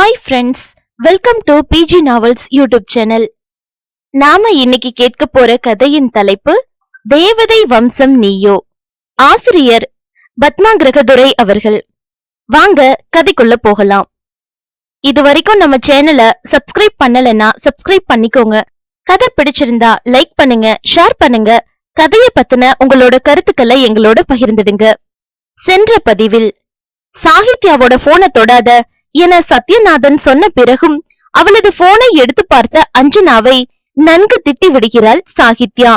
Hi friends welcome to PG novels YouTube channel நாம இன்னைக்கு கேட்க போற கதையின் தலைப்பு தேவதை வம்சம் நீயோ? ஆசிரியர் பத்மா கிரகதுரை அவர்கள். வாங்க கதைக்குள்ள போகலாம். இது வரைக்கும் நம்ம சேனலை சப்ஸ்கிரைப் பண்ணலன்னா சப்ஸ்கிரைப் பண்ணிக்கோங்க. கதை பிடிச்சிருந்தா லைக் பண்ணுங்க ஷேர் பண்ணுங்க. கதைய பத்தின உங்களோட கருத்துக்களை எங்களோட பகிர்ந்துடுங்க. சென்ற பதிவில் சாகித்யாவோட போனை தொடாத என சத்யநாதன் சொன்ன பிறகும் அவளது போனை எடுத்து பார்த்த அஞ்சனாவை நன்கு திட்டி விடுகிறாள் சாகித்யா.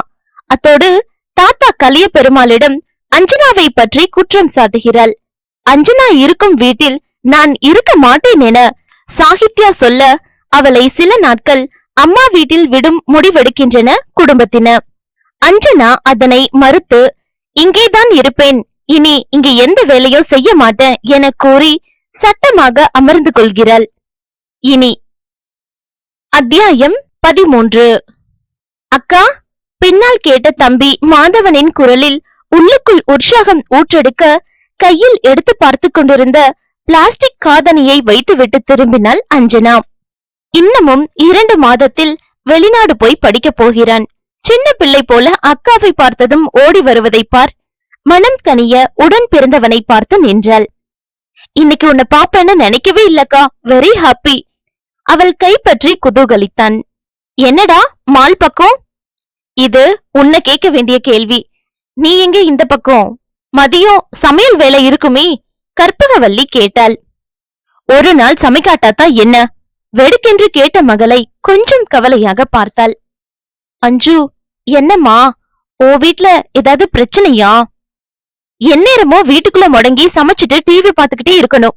அத்தோடு தாத்தா கலிய பெருமாளிடம் அஞ்சனாவை பற்றி குற்றம் சாட்டுகிறாள். அஞ்சனா இருக்கும் வீட்டில் நான் இருக்க மாட்டேன் என சாகித்யா சொல்ல அவளை சில நாட்கள் அம்மா வீட்டில் விடும் முடிவெடுக்கின்றன குடும்பத்தின. அஞ்சனா அதனை மறுத்து இங்கேதான் இருப்பேன். இனி இங்கு எந்த வேலையும் செய்ய மாட்டேன் என கூறி சட்டமாக அமர்ந்து கொள்கிறாள். இனி அத்தியாயம் பதிமூன்று. அக்கா பின்னால் கேட்ட தம்பி மாதவனின் குரலில் உள்ளுக்குள் உற்சாகம் ஊற்றெடுக்க கையில் எடுத்து பார்த்து கொண்டிருந்த பிளாஸ்டிக் காதணியை வைத்துவிட்டு திரும்பினாள் அஞ்சனா. இன்னமும் இரண்டு மாதத்தில் வெளிநாடு போய் படிக்கப் போகிறான். சின்ன பிள்ளை போல அக்காவை பார்த்ததும் ஓடி வருவதை பார். மனம் கனிய உடன் பிறந்தவனை பார்த்து நின்றாள். இன்னைக்கு உன்னை பாப்பேன்னு நினைக்கவே இல்லக்கா. வெரி ஹாப்பி அவள் கைப்பற்றி குதூகலித்தான். என்னடா மால் பக்கம்? இது உன்னை கேட்க வேண்டிய கேள்வி. நீ எங்க இந்த பக்கம்? மதியம் சமையல் வேலை இருக்குமே? கற்பகவல்லி கேட்டாள். ஒரு நாள் சமைக்காட்டாத்தா என்ன? வெடுக்கென்று கேட்ட மகளை கொஞ்சம் கவலையாக பார்த்தாள். அஞ்சு என்னம்மா? ஓ வீட்ல ஏதாவது பிரச்சனையா? எந்நேரமோ வீட்டுக்குள்ள முடங்கி சமைச்சிட்டு டிவி பாத்துக்கிட்டே இருக்கணும்.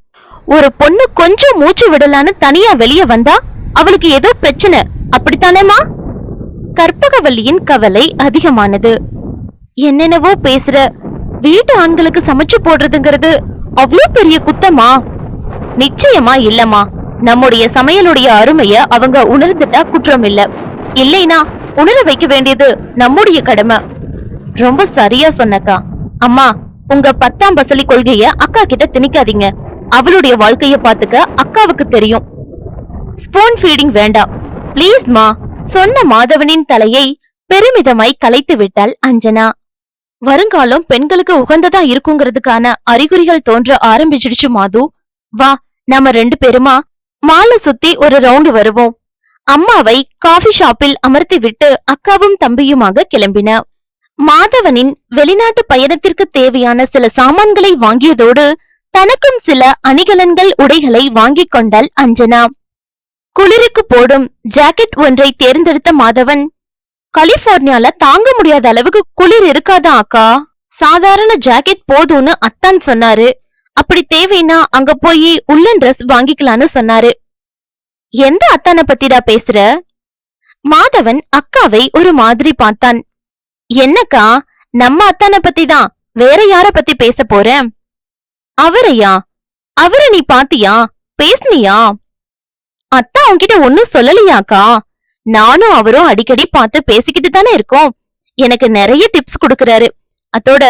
ஒரு பொண்ணு கொஞ்சம் மூச்சு விடலான்னு தனியா வெளிய வந்தா அவளுக்கு ஏதோ பிரச்சனை. அப்படித்தானேமா கற்பகவல்லியின் கவலை அதிகமானது. என்னென்னவோ பேசுற. வீட்டு ஆண்களுக்கு சமைச்சு போடுறதுங்கிறது அவ்வளவு பெரிய குத்தமா? நிச்சயமா இல்லம்மா. நம்முடைய சமையலுடைய அருமைய அவங்க உணர்ந்துட்டா குற்றம் இல்ல இல்லைனா உணர வைக்க வேண்டியது நம்முடைய கடமை. ரொம்ப சரியா சொன்னக்கா. அம்மா உங்க பத்தாம் பசலி கொள்கைய அக்கா கிட்ட திணிக்காதீங்க. அவளுடைய வாழ்க்கைய பாத்துக்க அக்காவுக்கு தெரியும். ஸ்பூன் ஃபீடிங் வேண்டாம் ப்ளீஸ் மா சொன்ன மாதவனின் தலையை பெருமிதமாய் கலைத்து விட்டாள் அஞ்சனா. வருங்காலம் பெண்களுக்கு உகந்ததா இருக்குங்கிறதுக்கான அறிகுறிகள் தோன்ற ஆரம்பிச்சிடுச்சு மாது. வா நாம ரெண்டு பேருமா மாலை சுத்தி ஒரு ரவுண்டு வருவோம். அம்மாவை காஃபி ஷாப்பில் அமர்த்தி விட்டு அக்காவும் தம்பியுமாக கிளம்பின. மாதவனின் வெளிநாட்டு பயணத்திற்கு தேவையான சில சாமான்களை வாங்கியதோடு தனக்கும் சில அணிகலன்கள் உடைகளை வாங்கிக் கொண்டாள் அஞ்சனா. குளிருக்கு போடும் ஜாக்கெட் ஒன்றை தேர்ந்தெடுத்த மாதவன் கலிபோர்னியால தாங்க முடியாத அளவுக்கு குளிர் இருக்காதா அக்கா? சாதாரண ஜாக்கெட் போதும்னு அத்தான் சொன்னாரு. அப்படி தேவைன்னா அங்க போய் உள்ளன் ட்ரெஸ் வாங்கிக்கலான்னு சொன்னாரு. எந்த அத்தான பத்திடா பேசுற? மாதவன் அக்காவை ஒரு மாதிரி பார்த்தான். என்னக்கா நம்ம அத்தான பத்தி தான் வேற யார பத்தி பேச போறேன் அவரையா? அவரை நீ பாத்தியா? பேசுனியா? அத்தா உன்கிட்ட ஒன்னும் சொல்லலையாக்கா? நானும் அவரும் அடிக்கடி பார்த்து பேசிக்கிட்டு தானே இருக்கோம். எனக்கு நிறைய டிப்ஸ் கொடுக்கறாரு. அதோட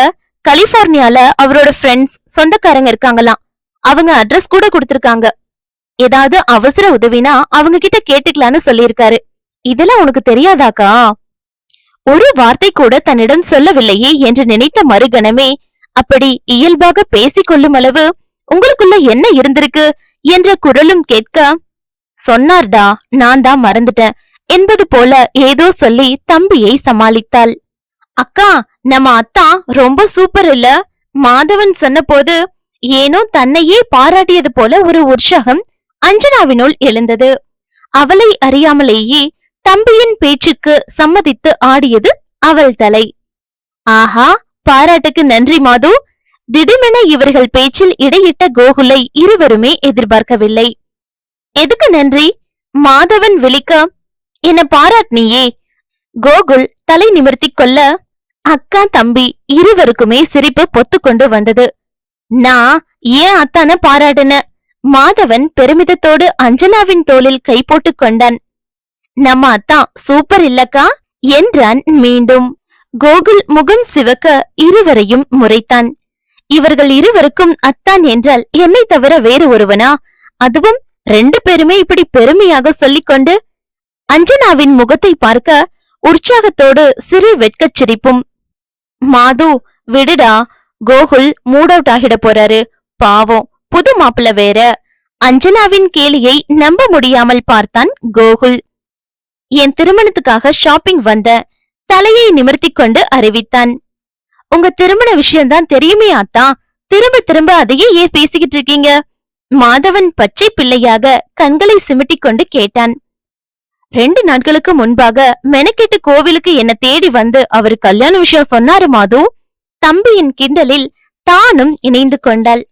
கலிபோர்னியால அவரோட ஃப்ரெண்ட்ஸ் சொந்தக்காரங்க இருக்காங்களாம். அவங்க அட்ரஸ் கூட கொடுத்திருக்காங்க. ஏதாவது அவசர உதவினா அவங்க கிட்ட கேட்டுக்கலான்னு சொல்லியிருக்காரு. இதெல்லாம் உனக்கு தெரியாதாக்கா? ஒரு வார்த்தை கூட தன்னிடம் சொல்லவில்லையே என்று நினைத்த மறுகணமே அப்படி இயல்பாக பேசிக்கொள்ளும் அளவு உங்களுக்குள்ள என்ன இருந்திருக்கு? என்ற குரலும் கேட்க சொன்னார்டா நான் தான் மறந்துட்டேன் என்பது போல ஏதோ சொல்லி தம்பியை சமாளித்தாள். அக்கா நம்ம அத்தா ரொம்ப சூப்பர் இல்ல? மாதவன் சொன்ன போது ஏனோ தன்னையே பாராட்டியது போல ஒரு உற்சாகம் அஞ்சனாவினுள் எழுந்தது. அவளை அறியாமலேயே தம்பியின் பேச்சுக்கு சம்மதித்து ஆடியது அவள் தலை. ஆஹா பாராட்டுக்கு நன்றி மாது. திடுமென இவர்கள் பேச்சில் இடையிட்ட கோகுலை இருவருமே எதிர்பார்க்கவில்லை. எதுக்கு நன்றி? மாதவன் விழிக்க. என்ன பாராட்னியே கோகுல் தலை நிமிர்த்தி கொள்ள அக்கா தம்பி இருவருக்குமே சிரிப்பு பொத்துக்கொண்டு வந்தது. நான் ஏன் அத்தான பாராட்டுன? மாதவன் பெருமிதத்தோடு அஞ்சனாவின் தோளில் கை போட்டுக் கொண்டான். நம்ம அத்தான் சூப்பர் இல்லக்கா என்றான் மீண்டும். கோகுல் முகம் சிவக்க இருவரையும் முறைத்தான். இவர்கள் இருவருக்கும் அத்தான் என்றால் என்னை தவிர வேறு ஒருவனா? அதுவும் ரெண்டு பேருமே இப்படி பெருமையாக சொல்லிக்கொண்டு அஞ்சனாவின் முகத்தை பார்க்க உற்சாகத்தோடு சிறு வெட்கச் சிரிப்பும். மாது விடுடா கோகுல் மூட் அவுட் ஆகிட போறாரு. பாவம் புது மாப்பிள்ள வேற. அஞ்சனாவின் கேலியை நம்ப முடியாமல் பார்த்தான் கோகுல். என் திருமணத்துக்காக ஷாப்பிங் வந்த தலையை நிமிர்த்தி கொண்டு அறிவித்தான். உங்க திருமண விஷயம்தான் தெரியுமே ஆத்தா திரும்ப திரும்ப அதையே ஏன் பேசிக்கிட்டு இருக்கீங்க? மாதவன் பச்சை பிள்ளையாக கண்களை சிமிட்டி கொண்டு கேட்டான். ரெண்டு நாட்களுக்கு முன்பாக மெனக்கெட்டு கோவிலுக்கு என்ன தேடி வந்து அவர் கல்யாண விஷயம் சொன்னாரு மாது. தம்பியின் கிண்டலில் தானும் இணைந்து கொண்டாள்.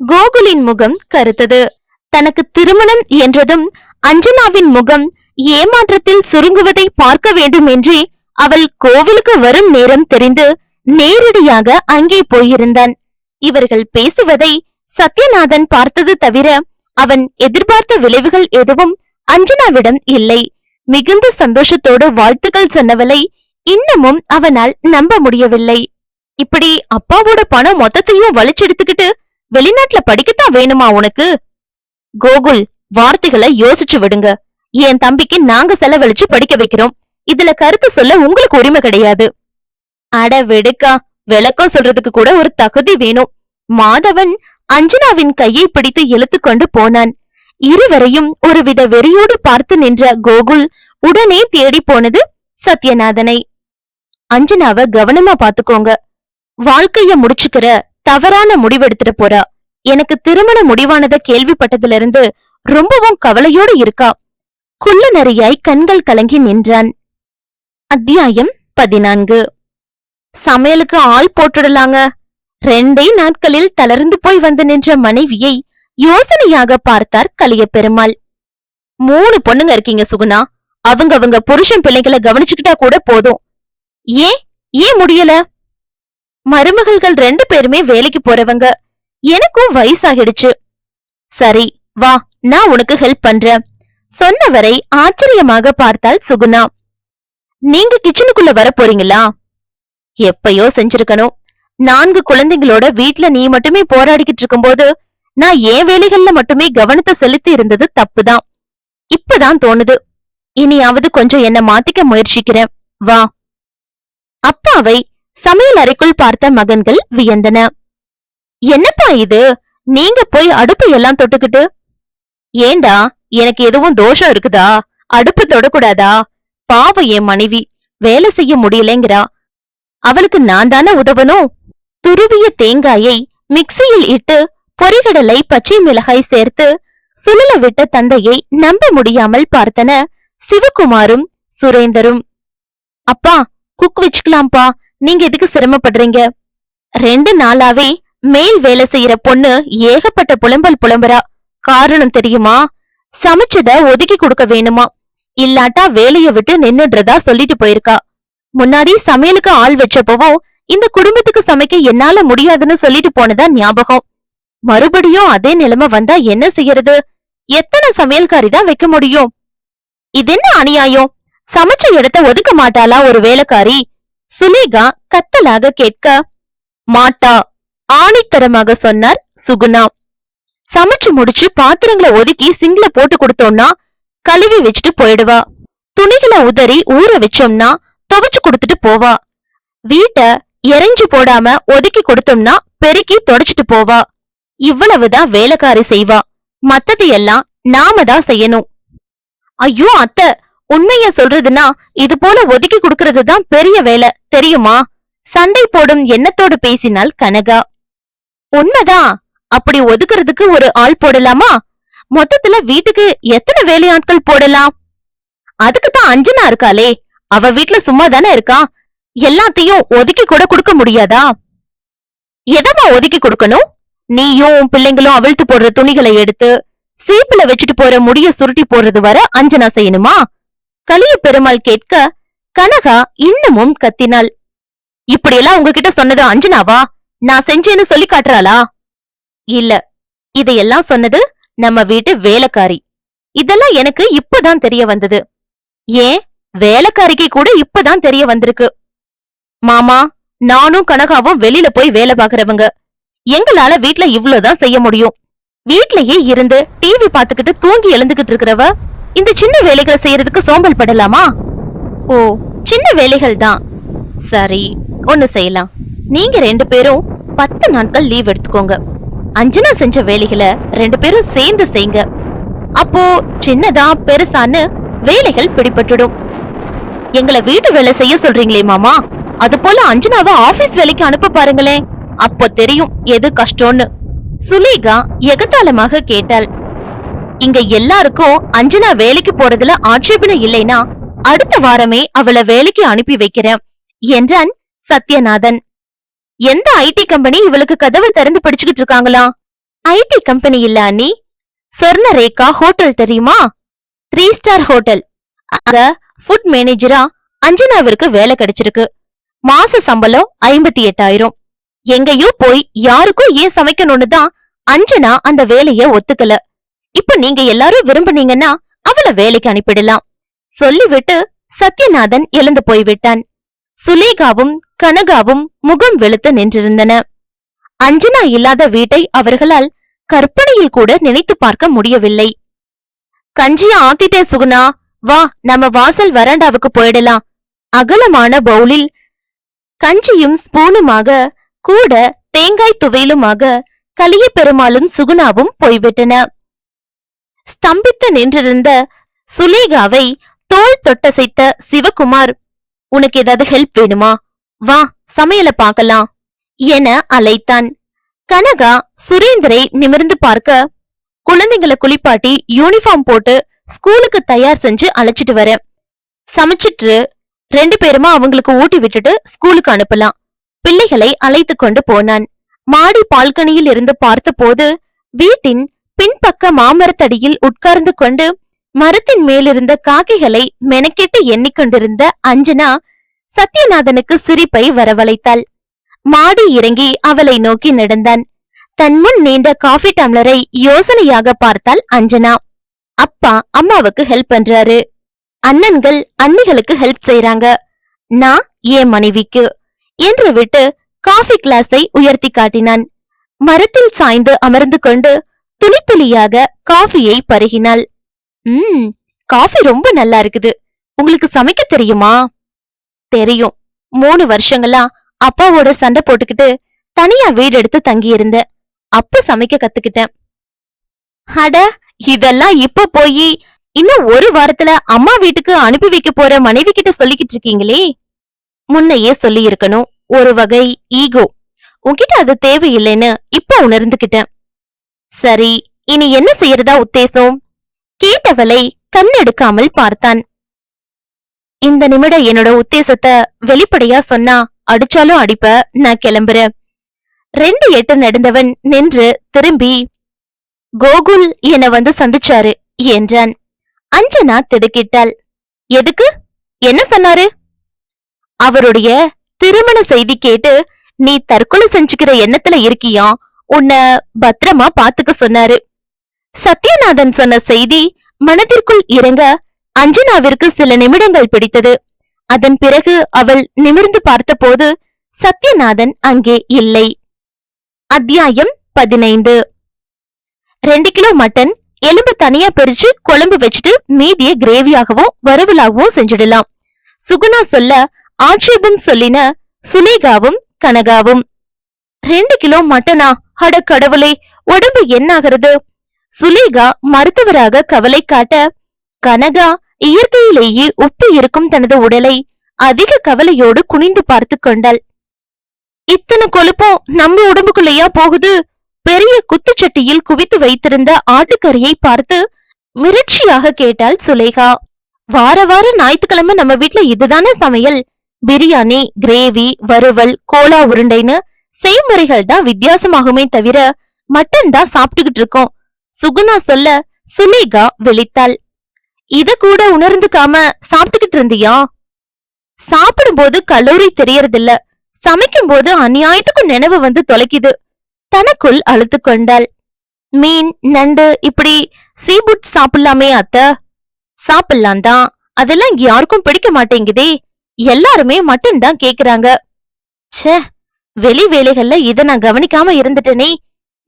கோகுலின் முகம் கருத்தது. தனக்கு திருமணம் என்றதும் அஞ்சனாவின் முகம் ஏமாற்றத்தில் சுருங்குவதை பார்க்க வேண்டும் என்று அவள் கோவிலுக்கு வரும் நேரம் தெரிந்து நேரடியாக அங்கே போயிருந்தான். இவர்கள் பேசுவதை சத்யநாதன் பார்த்தது தவிர அவன் எதிர்பார்த்த விளைவுகள் எதுவும் அஞ்சனாவிடம் இல்லை. மிகுந்த சந்தோஷத்தோடு வாழ்த்துக்கள் சொன்னவளை இன்னமும் அவனால் நம்ப முடியவில்லை. இப்படி அப்பாவோட பணம் மொத்தத்தையும் வலிச்செடுத்துக்கிட்டு வெளிநாட்டுல படிக்கத்தான் வேணுமா உனக்கு? கோகுல் வார்த்தைகளை யோசிச்சு விடுங்க. என் தம்பிக்கு நாங்க செலவழிச்சு படிக்க வைக்கிறோம். இதுல கருத்து சொல்ல உங்களுக்கு உரிமை கிடையாது. அட வெடுக்கா விளக்கம் சொல்றதுக்கு கூட ஒரு தகுதி வேணும். மாதவன் அஞ்சனாவின் கையை பிடித்து இழுத்து கொண்டு போனான். இருவரையும் ஒருவித வெறியோடு பார்த்து நின்ற கோகுல் உடனே தேடி போனது சத்யநாதனை. அஞ்சனாவ கவனமா பாத்துக்கோங்க வாழ்க்கைய முடிச்சுக்கிற தவறான முடிவெடுத்துட்டு போறா. எனக்கு திருமண முடிவானத கேள்விப்பட்டதுல இருந்து ரொம்பவும் கவலையோடு இருக்கா. குள்ள நரியாய் கண்கள் கலங்கி நின்றான். அத்தியாயம் பதினான்கு. சமையலுக்கு ஆள் போட்டுடலாங்க. ரெண்டே நாட்களில் தளர்ந்து போய் வந்து நின்ற மனைவியை யோசனையாக பார்த்தார் கலிய பெருமாள் மூணு பொண்ணுங்க இருக்கீங்க சுகுணா. அவங்க அவங்க புருஷன் பிள்ளைகளை கவனிச்சுக்கிட்டா கூட போதும். ஏன் ஏன் முடியல? மருமகள்கள் ரெண்டு பேருமே வேலைக்கு போறவங்க. எனக்கும் வயசாகிடுச்சு. சரி வா நான் உனக்கு ஹெல்ப் பண்றேன். சொன்னவரை ஆச்சரியமாக பார்த்தாள் சுகுணா. நீங்க கிச்சனுக்குள்ள வர போறீங்களா? எப்பயோ செஞ்சிருக்கணும். நான்கு குழந்தைங்களோட வீட்ல நீ மட்டுமே போராடிக்கிட்டு இருக்கும்போது நான் என் வேலைகள்ல மட்டுமே கவனத்தை செலுத்தி இருந்தது தப்புதான். இப்பதான் தோணுது. இனியாவது கொஞ்சம் என்ன மாத்திக்க முயற்சிக்கிறேன். வா. அப்பாவை சமையல் அறைக்குள் பார்த்த மகன்கள் வியந்தன. என்னப்பா இது? நீங்க போய் அடுப்பை எல்லாம் தொட்டுக்கிட்டு? ஏண்டா? எனக்கு எதுவும் தோஷம் இருக்குதா? அடுப்பு தொடக்கூடாதா? பாவம் என் மனைவி வேலை செய்ய முடியலங்கிறா. அவளுக்கு நான் தானே உதவணும் துருவிய தேங்காயை மிக்சியில் இட்டு பொரிகடலை பச்சை மிளகாய் சேர்த்து சுழல விட்ட தந்தையை நம்ப முடியாமல் பார்த்தன சிவகுமாரும் சுரேந்தரும். அப்பா குக் வச்சுக்கலாம்ப்பா. நீங்க எதுக்கு சிரமப்படுறீங்க? ரெண்டு நாளாவே மேல் வேலை செய்யற பொண்ணு ஏகப்பட்ட புலம்பல் புலம்புறா. காரணம் தெரியுமா? சமைச்சத ஒதுக்கி கொடுக்க வேணுமா? இல்லாட்டா வேலைய விட்டு நின்னுடுறதா சொல்லிட்டு போயிருக்கா. முன்னாடி சமையலுக்கு ஆள் வச்சப்பவும் இந்த குடும்பத்துக்கு சமைக்க என்னால முடியாதுன்னு சொல்லிட்டு போனதா ஞாபகம். மறுபடியும் அதே நிலைமை வந்தா என்ன செய்யறது? எத்தனை சமையல்காரி தான் வைக்க முடியும்? இது என்ன அநியாயம்? சமைச்ச இடத்த ஒதுக்க மாட்டாளா ஒரு வேலைக்காரி? சுலேகா கத்தலாக கேட்க. மாட்டா ஆணித்தரமாக சொன்னார் சுகுணா. சமைச்சு முடிச்சு பாத்திரங்களை ஒதுக்கி சிங்க்ல போட்டு கொடுத்தோம்னா கழுவி வச்சுட்டு போயிடுவா. துணிகளை உதறி ஊற வச்சோம்னா துவைச்சு கொடுத்துட்டு போவா. வீட்டை எரிஞ்சு போடாம ஒதுக்கி கொடுத்தோம்னா பெருக்கி தொடச்சிட்டு போவா. இவ்வளவுதான் வேலைக்காரி செய்வா. மத்தது எல்லாம் நாம தான் செய்யணும். ஐயோ அத்தை உண்மைய சொல்றதுன்னா இது போல ஒதுக்கி கொடுக்கறது தான் பெரிய வேலை தெரியுமா? சண்டை போடும் எண்ணத்தோடு பேசினால் கனகா. உண்மைதான். அப்படி ஒதுக்குறதுக்கு ஒரு ஆள் போடலாமா? மொத்தத்துல வீட்டுக்கு எத்தனை வேலையாட்கள் போடலாம்? அதுக்கு தான் அஞ்சனா இருக்காளே. அவ வீட்ல சும்மா தானே இருக்கா? எல்லாத்தையும் ஒதுக்கி கூட கொடுக்க முடியாதா? எதமா ஒதுக்கி கொடுக்கணும்? நீயும் உன் பிள்ளைங்களும் அவிழ்த்து போடுற துணிகளை எடுத்து சீப்புல வச்சுட்டு போற முடிய சுருட்டி போடுறது வர அஞ்சனா செய்யணுமா? கலிய பெருமாள் கேட்க கனகா இன்னமும் கத்தினாள். இப்படியெல்லாம் உங்ககிட்ட சொன்னது அஞ்சனாவா? நான் செஞ்சேன்னு சொல்லி காட்டுறாளா? இல்ல. இதையெல்லாம் சொன்னது நம்ம வீட்டு வேலைக்காரி. இதெல்லாம் எனக்கு இப்பதான் தெரிய வந்தது. ஏன்? வேலைக்காரிக்கு கூட இப்பதான் தெரிய வந்திருக்கு. மாமா நானும் கனகாவும் வெளியில போய் வேலை பாக்குறவங்க எங்களால வீட்ல இவ்ளோதான் செய்ய முடியும். வீட்லயே இருந்து டிவி பாத்துக்கிட்டு தூங்கி எழுந்துகிட்டு இருக்கிறவ இந்த சின்ன வேலைகளை செய்யறதுக்கு சோம்பல் படலாமா? ஓ சின்ன வேலைகள் தான். சரி ஒண்ணு செய்யலாம். நீங்க ரெண்டு பேரும் பத்து நாட்கள் லீவ் எடுத்துக்கோங்க. அஞ்சனா செஞ்ச வேலைகளை ரெண்டு பேரும் சேர்ந்து செய்யுங்க. அப்போ சின்னதா பெருசான்னு வேலைகள் பிடிபட்டுடும். எங்களை வீட்டு வேலை செய்ய சொல்றீங்களே மாமா? அது போல அஞ்சனாவை ஆபீஸ் வேலைக்கு அனுப்ப பாருங்களேன். அப்போ தெரியும் எது கஷ்டம்னு. சுலேகா எகத்தாளமாக கேட்டாள். இங்க எல்லாருக்கும் அஞ்சனா வேலைக்கு போறதுல ஆட்சேபனை இல்லைனா அடுத்த வாரமே அவளை வேலைக்கு அனுப்பி வைக்கிறேன் என்றான் சத்யநாதன். எந்த ஐடி கம்பெனி இவளுக்கு கதவை திறந்து பிடிச்சுக்கிட்டு இருக்காங்களா? ஐடி கம்பெனி இல்ல அண்ணி. சொர்ணரேகா ஹோட்டல் தெரியுமா? Three star hotel. அங்க ஃபுட் மேனேஜரா அஞ்சனாவிற்கு வேலை கிடைச்சிருக்கு. மாச சம்பளம் ஐம்பத்தி எட்டாயிரம். எங்கேயோ போய் யாருக்கும் ஏன் சமைக்கணும்னு தான் அஞ்சனா அந்த வேலைய ஒத்துக்கல. இப்ப நீங்க எல்லாரும் விரும்புனீங்கன்னா அவளை வேலைக்கு அனுப்பிடலாம். சொல்லிவிட்டு சத்யநாதன் எழுந்து போய்விட்டான். சுலேகாவும் கனகாவும் முகம் வெளுத்து நின்றிருந்தன. அஞ்சனா இல்லாத வீட்டை அவர்களால் கற்பனையில் கூட நினைத்து பார்க்க முடியவில்லை. கஞ்சிய ஆத்திட்டே சுகுணா வா நம்ம வாசல் வராண்டாவுக்கு போயிடலாம். அகலமான பவுலில் கஞ்சியும் ஸ்பூனுமாக கூட தேங்காய் துவையிலுமாக கலிய பெருமாளும் சுகுணாவும் போய்விட்டன. ஸ்தம்பித்து நின்றிருந்த சுலேகாவை தோல் தொட்டசைத்த சிவகுமார் உனக்கு ஏதாவது ஹெல்ப் வேணுமா? வா சமையல பார்க்கலாம். என அழைத்தான். கனகா சுரேந்தரை நிமிர்ந்து பார்க்க குழந்தைங்களை குளிப்பாட்டி யூனிஃபார்ம் போட்டு ஸ்கூலுக்கு தயார் செஞ்சு அழைச்சிட்டு வர. சமைச்சிட்டு ரெண்டு பேருமா அவங்களுக்கு ஊட்டி விட்டுட்டு ஸ்கூலுக்கு அனுப்பலாம். பிள்ளைகளை அழைத்து கொண்டு போனான். மாடி பால்கனியில் இருந்து பார்த்தபோது வீட்டின் பின்பக்க மாமரத்தடியில் உட்கார்ந்து கொண்டு மரத்தின் மேலிருந்த காக்கைகளை மெனக்கெட்டு எண்ணிக்கொண்டிருந்த அஞ்சனா சத்யநாதனுக்கு சிரிப்பை வரவழைத்தாள். மாடி இறங்கி அவளை நோக்கி நடந்தான். தன் முன் நீண்ட காஃபி டம்ளரை யோசனையாக பார்த்தாள் அஞ்சனா. அப்பா அம்மாவுக்கு ஹெல்ப் பண்றாரு. அண்ணன்கள் அன்னிகளுக்கு ஹெல்ப் செய்யறாங்க நான் என் மனைவிக்கு என்று விட்டு காஃபி கிளாஸை உயர்த்தி காட்டினான். மரத்தில் சாய்ந்து அமர்ந்து கொண்டு துளி துளியாக காஃபியை பருகினாள். ம் காஃபி ரொம்ப நல்லா இருக்குது. உங்களுக்கு சமைக்க தெரியுமா? தெரியும். மூணு வருஷங்களா அப்பாவோட சண்டை போட்டுக்கிட்டு தனியா வீடு எடுத்து தங்கியிருந்தேன் அப்ப சமைக்க கத்துக்கிட்டேன். அட இதெல்லாம் இப்ப போய் இன்னும் ஒரு வாரத்துல அம்மா வீட்டுக்கு அனுப்பி வைக்க போற மனைவி கிட்ட சொல்லிக்கிட்டு இருக்கீங்களே? முன்னையே சொல்லி இருக்கணும் ஒரு வகை ஈகோ. உன்கிட்ட அது தேவையில்லைன்னு இப்ப உணர்ந்துகிட்டேன் சரி இனி என்ன செய்யறதா உத்தேசம்? கேட்டவளை கண்ணெடுக்காமல் பார்த்தான். இந்த நிமிடம் என்னோட உத்தேசத்தை வெளிப்படையா சொன்னா அடிச்சாலும் அடிப்ப நான் கிளம்புறேன் ரெண்டு எட்டு நடந்தவன் நின்று திரும்பி கோகுல் என்ன வந்து சந்திச்சாரு என்றான். அஞ்சனா திடுக்கிட்டாள். எதுக்கு? என்ன சொன்னாரு? அவருடைய திருமண செய்தி கேட்டு நீ தற்கொலை செஞ்சுக்கிற எண்ணத்துல இருக்கியா? உன்னை பத்திரமா பாத்துக்க சொன்னாரு. சத்யநாதன் சொன்ன செய்தி மனதிற்குள் இறங்க அஞ்சனாவிற்கு சில நிமிடங்கள் பிடித்தது. அதன் பிறகு அவள் நிமிர்ந்து பார்த்தபோது சத்யநாதன் அங்கே இல்லை. அத்தியாயம் பதினைந்து. ரெண்டு கிலோ மட்டன் எலும்பு தனியா பிரிச்சு குழம்பு வச்சுட்டு மீதிய கிரேவியாகவோ வறுவலாகவோ செஞ்சிடலாம். சுகுணா சொல்ல ஆட்சேபம் சொல்லின சுலேகாவும் கனகாவும். ரெண்டு கிலோ மட்டனா? அட கடவுளே உடம்பு என்னாகிறது? சுலேகா மருத்துவராக கவலை காட்ட கனகா இயற்கையிலேயே உப்பு இருக்கும் தனது உடலை அதிக கவலையோடு குனிந்து பார்த்து கொண்டாள். இத்தனை கொழுப்பும் நம்ம உடம்புக்குள்ளேயா போகுது? பெரிய குத்துச்சட்டியில் குவித்து வைத்திருந்த ஆட்டுக்கறியை பார்த்து மிரட்சியாக கேட்டாள் சுலேகா. வார வார ஞாயிற்றுக்கிழமை நம்ம வீட்டுல இதுதானே சமையல்? பிரியாணி கிரேவி வறுவல் கோலா உருண்டைன்னு செய்முறைகள் தான் வித்தியாசமாகுமே தவிர மட்டன் தான் சாப்பிட்டுக்கிட்டு இருக்கோம். சுகுணா சொல்ல சுலேகா விழித்தாள். இத கூட உணர்ந்துக்காம சாப்பிட்டுக்கிட்டு இருந்தியா? சாப்பிடும்போது கலோரி தெரியறதில்ல. சமைக்கும் போது அநியாயத்துக்கும் நினைவு வந்து தொலைக்குது. தனக்குள் அழுத்து கொண்டாள். மீன் நண்டு இப்படி சீபுட் சாப்பிடலாமே அத்த? சாப்பிடலாம் தான் அதெல்லாம் இங்க யாருக்கும் பிடிக்க மாட்டேங்குதே. எல்லாருமே மட்டன் தான் கேக்குறாங்க. ச்சே வெளி வேலைகள்ல இத நான் கவனிக்காம இருந்துட்டேனே.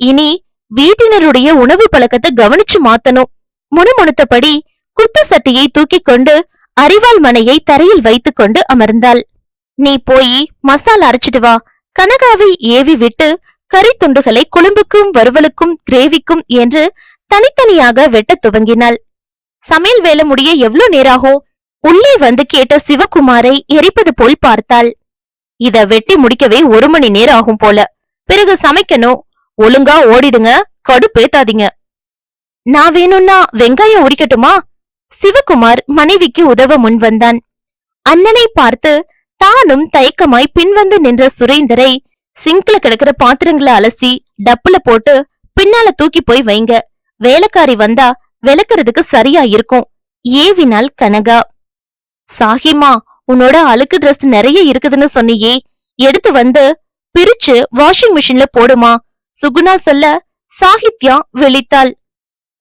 இனி வீட்டினருடைய உணவு பழக்கத்தை கவனிச்சு மாத்தணும். முணுமுணுத்தபடி குத்து சட்டியை தூக்கி கொண்டு அரிவாள் மனையை தரையில் வைத்துக் கொண்டு அமர்ந்தாள். நீ போய் மசாலா அரைச்சிட்டு வா. கனகாவை ஏவி விட்டு கறி துண்டுகளை குழம்புக்கும் வறுவலுக்கும் கிரேவிக்கும் என்று தனித்தனியாக வெட்டத் துவங்கினாள். சமையல் வேலை முடிய எவ்வளவு நேராகும் உள்ளே வந்து கேட்ட சிவகுமாரை எரிப்பது போல் பார்த்தாள். இத வெட்டி முடிக்கவே ஒரு மணி நேரம் ஆகும் போல. பிறகு சமைக்கணும். ஒழுங்கா ஓடிடுங்க கடுப்பேத்தாதீங்க. நான் வேணும்னா வெங்காயம் உரிக்கட்டுமா? சிவகுமார் மனைவிக்கு உதவ முன் வந்தான். அண்ணனை பார்த்து தானும் தயக்கமாய் பின்வந்து நின்ற சுரேந்தரை சிங்க்ல கிடக்கிற பாத்திரங்களை அலசி டப்புல போட்டு பின்னால தூக்கி போய் வைங்க. வேலைக்காரி வந்தா விளக்குறதுக்கு சரியா இருக்கும். ஏவினால் கனகா. சாஹிமா உன்னோட அழுக்கு ட்ரெஸ் நிறைய இருக்குதுன்னு சொன்னியே. எடுத்து வந்து பிரிச்சு வாஷிங் மிஷின்ல போடுமா? சுகுணா சொல்ல சாகித்யா விழித்தாள்.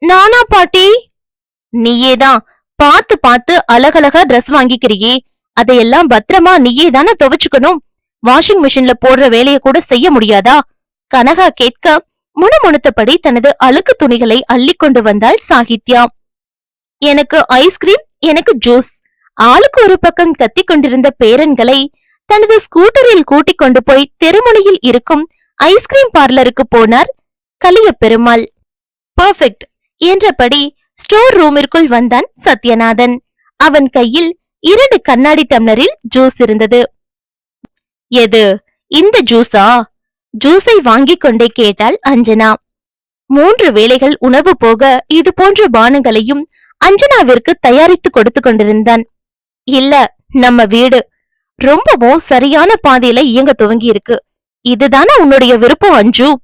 நானா பாட்டி? நீயேதான். பார்த்து பார்த்து அழகழகா ட்ரெஸ் வாங்கிக்கிறியே. அதையெல்லாம் பத்திரமா நீயே தானே துவைச்சுக்கணும். வாஷிங் மிஷின்ல போடுற வேலைய கூட செய்ய முடியாதா? கனகா கேட்க முணுமுணுத்தபடி தனது அழுக்கு துணிகளை அள்ளி கொண்டு வந்தாள் சாகித்யா. எனக்கு ஐஸ்கிரீம் எனக்கு ஜூஸ் ஆளுக்கு ஒரு பக்கம் கத்தி கொண்டிருந்த பேரன்களை தனது ஸ்கூட்டரில் கூட்டிக் கொண்டு போய் தெருமுனையில் இருக்கும் ஐஸ்கிரீம் பார்லருக்கு போனார் கலிய பெருமாள் பெர்ஃபெக்ட் என்றபடி ஸ்டோர் ரூமிற்குள் வந்தான் சத்யநாதன். அவன் கையில் இரண்டு கண்ணாடி டம்ளரில் ஜூஸ் இருந்தது. எது இந்த ஜூஸா? ஜூஸை வாங்கிக் கொண்டே கேட்டாள் அஞ்சனா. மூன்று வேளைகள் உணவு போக இது போன்ற பானங்களையும் அஞ்சனாவிற்கு தயாரித்து கொடுத்து கொண்டிருந்தான். இல்ல நம்ம வீடு. ரொம்பவும் சரியான பாதையில இயங்க துவங்கி இருக்கு இதுதானே உன்னுடைய விருப்பம் அஞ்சு?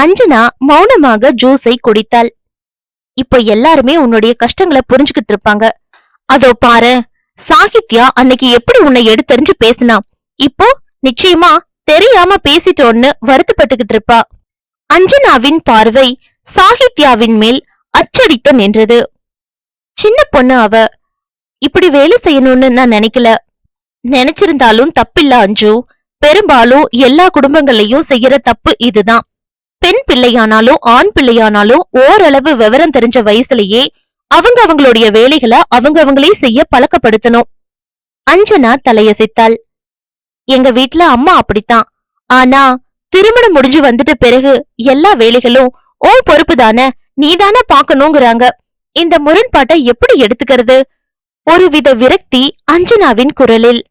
அஞ்சனா மௌனமாக ஜூஸை குடித்தாள். இப்போ எல்லாருமே உன்னுடைய கஷ்டங்களை புரிஞ்சுகிட்டு இருப்பாங்க. அதோ பாரு சாகித்யா அன்னைக்கு எப்படி உன்னை எடுத்தறிஞ்சு பேசினா? இப்போ நிச்சயமா தெரியாம பேசிட்டோன்னு வருத்தப்பட்டுகிட்டு இருப்பா. அஞ்சனாவின் பார்வை சாகித்யாவின் மேல் அச்சடித்து நின்றது. சின்ன பொண்ணு அவ. இப்படி வேலை செய்யணும்னு நான் நினைக்கல. நினைச்சிருந்தாலும் தப்பில்ல அஞ்சு. பெரும்பாலும் எல்லா குடும்பங்கள்லயும் செய்யற தப்பு இதுதான். பெண் பிள்ளையானாலும் ஆண் பிள்ளையானாலும் ஓரளவு விவரம் தெரிஞ்ச வயசுலயே அவங்க அவங்களுடைய வேலைகளை அவங்க அவங்களே செய்ய பழக்கப்படுத்தணும். அஞ்சனா தலையசைத்தாள். எங்க வீட்ல அம்மா அப்படித்தான். ஆனா திருமணம் முடிஞ்சு வந்துட்ட பிறகு எல்லா வேலைகளும் ஓ பொறுப்பு தானே நீதானே பாக்கணுங்கிறாங்க இந்த முரண்பாட்டை எப்படி எடுத்துக்கிறது? ஒருவித விரக்தி அஞ்சனாவின் குரலில்.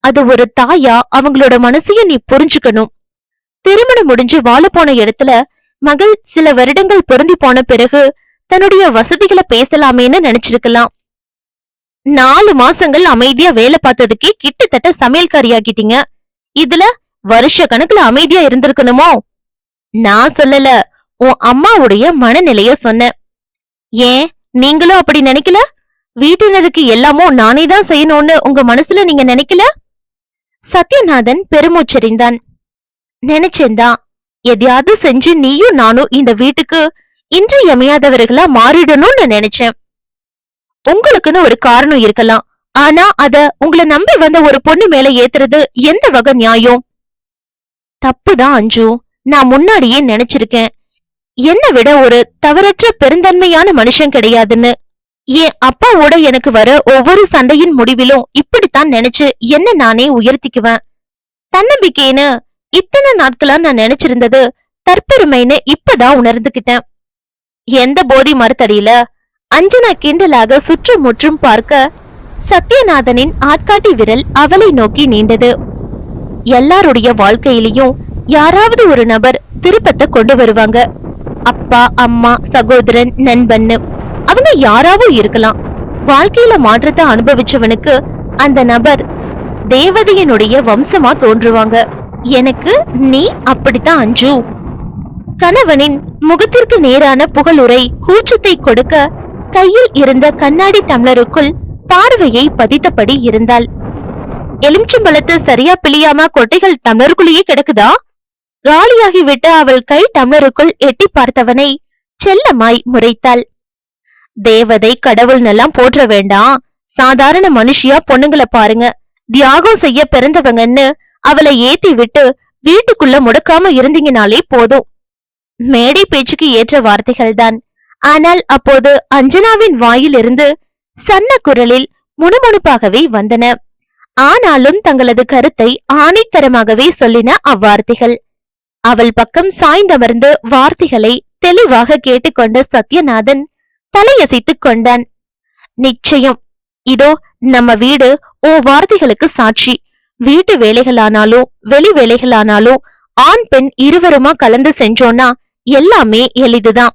அது ஒரு தாயா அவங்களோட மனசைய நீ புரிஞ்சுக்கணும். திருமணம் முடிஞ்சு வாழ போன இடத்துல மகள் சில வருடங்கள் பொருந்தி போன பிறகு தன்னுடைய வசதிகளை பேசலாமேன்னு நினைச்சிருக்கலாம். நாலு மாசங்கள் அமைதியா வேலை பார்த்ததுக்கே கிட்டத்தட்ட சமையல்காரியாக்கிட்டீங்க. இதுல வருஷ கணக்குல அமைதியா இருந்திருக்கணுமோ? நான் சொல்லல. உன் அம்மாவுடைய மனநிலைய சொன்னேன். ஏன்? நீங்களும் அப்படி நினைக்கல? வீட்டினருக்கு எல்லாமோ நானே தான் செய்யணும்னு உங்க மனசுல நீங்க நினைக்கல? சத்யநாதன் பெருமூச்சறிந்தான். நினைச்சேந்தா எதையாவது செஞ்சு நீயும் நானும் இந்த வீட்டுக்கு இன்றியமையாதவர்களா மாறிடணும்னு நினைச்சேன். உங்களுக்குன்னு ஒரு காரணம் இருக்கலாம். ஆனா அத உங்களை நம்பி வந்த ஒரு பொண்ணு மேல ஏத்துறது எந்த வகை நியாயம்? தப்புதான் அஞ்சு. நான் முன்னாடியே நினைச்சிருக்கேன். என்னை விட ஒரு தவறற்ற பெருந்தன்மையான மனுஷன் கிடையாதுன்னு. என் அப்பாவோட எனக்கு வர ஒவ்வொரு சண்டையின் முடிவிலும் இப்படித்தான் நினைச்சு என்ன நானே உயர்த்திக்குவேன். தன்னம்பிக்கைன்னு இத்தனை நாட்களா நான் நினைச்சிருந்தது தற்பெருமைன்னு இப்பதான் உணர்ந்துகிட்டேன். எந்த போதி மறுத்தடியில அஞ்சனா கிண்டலாக சுற்றும் முற்றும் பார்க்க சத்யநாதனின் ஆட்காட்டி விரல் அவளை நோக்கி நீண்டது. எல்லாருடைய வாழ்க்கையிலையும் யாராவது ஒரு நபர் திருப்பத்தை கொண்டு வருவாங்க. அப்பா அம்மா சகோதரன் நண்பன்னு அவங்க யாராவும் இருக்கலாம். வாழ்க்கையில மாற்றத்தை அனுபவிச்சவனுக்கு அந்த நபர் தேவதையினுடைய வம்சமா தோன்றுவாங்க. எனக்கு நீ அப்படித்தான் அஞ்சு. கணவனின் முகத்திற்கு நேரான புகழுரை கூச்சத்தை கொடுக்க கையில் இருந்த கண்ணாடி டம்ளருக்குள் பார்வையை பதித்தபடி இருந்தாள். எலுமிச்சம்பழத்தை சரியா பிழியாம கொட்டைகள் டம்ளருக்குள்ளேயே கிடக்குதா? காலியாகிவிட்ட அவள் கை டம்ளருக்குள் எட்டி பார்த்தவனை செல்லமாய் முறைத்தாள். தேவதை கடவுள்னெல்லாம் போற்ற வேண்டாம் சாதாரண மனுஷியா பொண்ணுங்கள பாருங்க. தியாகம் செய்ய பிறந்தவங்கன்னு அவளை ஏத்தி விட்டு வீட்டுக்குள்ள முடக்காம இருந்தீங்கனாலே போதும். மேடை பேச்சுக்கு ஏற்ற வார்த்தைகள் தான் ஆனால் அப்போது அஞ்சனாவின் வாயிலிருந்து சன்ன குரலில் முணுமுணுப்பாகவே வந்தன. ஆனாலும் தங்களது கருத்தை ஆணைத்தரமாகவே சொல்லின அவ்வார்த்தைகள். அவள் பக்கம் சாய்ந்தமர்ந்து வார்த்தைகளை தெளிவாக கேட்டுக்கொண்ட சத்யநாதன் தலையசைத்துக் கொண்டான். நிச்சயம் இதோ நம்ம வீடு ஓ வார்த்தைகளுக்கு சாட்சி. வீட்டு வேலைகளானாலும் வெளி வேலைகளானாலும் ஆண் பெண் இருவருமா கலந்து செஞ்சோன்னா எல்லாமே எளிதுதான்.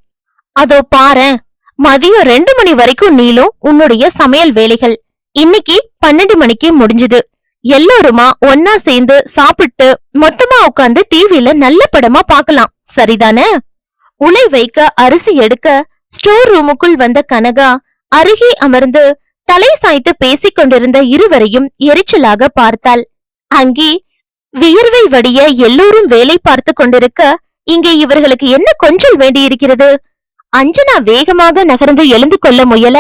அதோ பாரேன் மதியம் ரெண்டு மணி வரைக்கும் நீளும் உன்னுடைய சமையல் வேலைகள். இன்னைக்கு பன்னெண்டு மணிக்கு முடிஞ்சது. எல்லோருமா ஒன்னா சேர்ந்து சாப்பிட்டு மொத்தமா உட்காந்து டிவில நல்ல படமா பாக்கலாம் சரிதானே? உலை வைக்க அரிசி எடுக்க ஸ்டோர் ரூமுக்குள் வந்த கனகா அருகே அமர்ந்து தலை சாய்த்து பேசிக் கொண்டிருந்த இருவரையும் எரிச்சலாக பார்த்தாள். அங்கே வியர்வை வடிய எல்லோரும் வேலை பார்த்து கொண்டிருக்க இங்கே இவர்களுக்கு என்ன கொஞ்சல் வேண்டியிருக்கிறது? அஞ்சனா வேகமாக நகர்ந்து எழுந்து கொள்ள முயல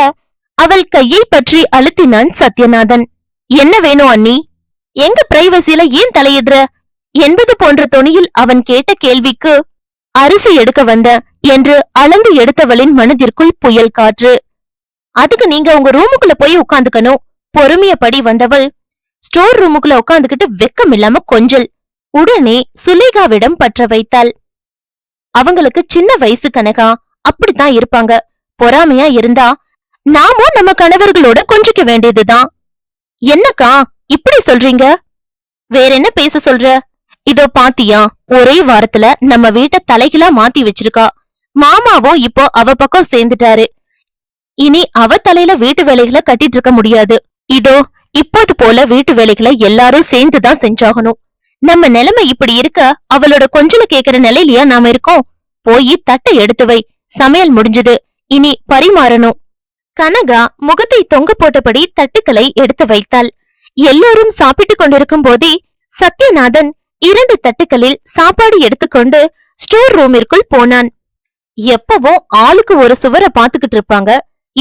அவள் கையை பற்றி அழுத்தினான் சத்யநாதன். என்ன வேணும் அண்ணி? எங்க பிரைவசியில ஏன் தலையிடுற? என்பது போன்ற தொனியில் அவன் கேட்ட கேள்விக்கு அரிசி எடுக்க வந்த என்று அளந்து எடுத்தவளின் மனதிற்குள் புயல் காற்று. அதுக்கு நீங்க உங்க ரூமுக்குள்ள போய் உட்காந்துக்கணும். பொறுமையபடி வந்தவள். ஸ்டோர் ரூமுக்குள்ள உட்காந்துக்கிட்டு வெக்கம் இல்லாம கொஞ்சல். உடனே சுலேகாவிடம் பற்ற வைத்தாள். அவங்களுக்கு சின்ன வயசு கனகா அப்படித்தான் இருப்பாங்க. பொறாமையா இருந்தா நாமும் நம்ம கணவர்களோட கொஞ்சிக்க வேண்டியதுதான். என்னக்கா இப்படி சொல்றீங்க? வேற என்ன பேச சொல்ற? இதோ பாத்தியா ஒரே வாரத்துல நம்ம வீட்டை தலைகிலா மாத்தி வச்சிருக்கா. மாமாவும் இப்போ அவ பக்கம் சேர்ந்துட்டாரு. இனி அவ தலையில வீட்டு வேலைகளை கட்டிட்டு இருக்க முடியாது. இதோ இப்போது போல வீட்டு வேலைகளை எல்லாரும் சேர்ந்துதான் செஞ்சாகணும். நம்ம நிலைமை இப்படி இருக்க அவளோட கொஞ்சல கேக்குற நிலையிலயா நாம இருக்கோம்? போய் தட்டை எடுத்து வை. சமையல் முடிஞ்சது. இனி பரிமாறணும். கனகா முகத்தை தொங்க போட்டபடி தட்டுக்களை எடுத்து வைத்தாள். எல்லோரும் சாப்பிட்டு கொண்டிருக்கும் போதே சத்யநாதன் இரண்டு தட்டுக்களில் சாப்பாடு எடுத்துக்கொண்டு ஸ்டோர் ரூமிற்குள் போனான். எப்பவும் ஆளுக்கு ஒரு சுவரை பாத்துக்கிட்டு இருப்பாங்க.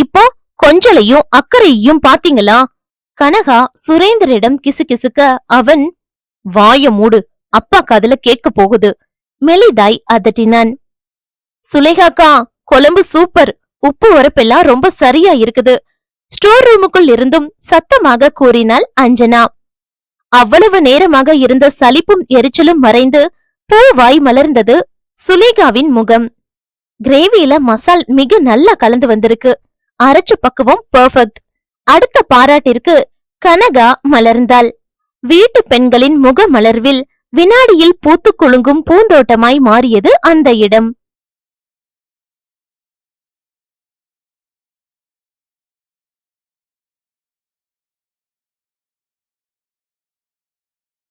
இப்போ கொஞ்சலையும் அக்கறையையும் பாத்தீங்களா கனகா சுரேந்தரிடம் கிசுகிசுக்க அவன் வாய மூடு அப்பா காதுல கேட்க போகுது. மெலிதாய் அதட்டினான். சுலேகாக்கா கொழம்பு சூப்பர் உப்பு உரப்பெல்லாம் ரொம்ப சரியா இருக்குது. ஸ்டோர் ரூமுக்குள் இருந்தும் சத்தமாக கூறினாள் அஞ்சனா. அவ்வளவு நேரமாக இருந்த சலிப்பும் எரிச்சலும் மறைந்து பூ வாய் மலர்ந்தது சுலேகாவின் முகம். கிரேவியில மசால் மிக நல்லா கலந்து வந்திருக்கு. அரைச்ச பக்குவம் பெர்ஃபெக்ட் அடுத்த பாராட்டிற்கு கனகா மலர்ந்தாள். வீட்டு பெண்களின் முக மலர்வில் வினாடியில் பூத்து குலுங்கும் பூந்தோட்டமாய் மாறியது அந்த இடம்.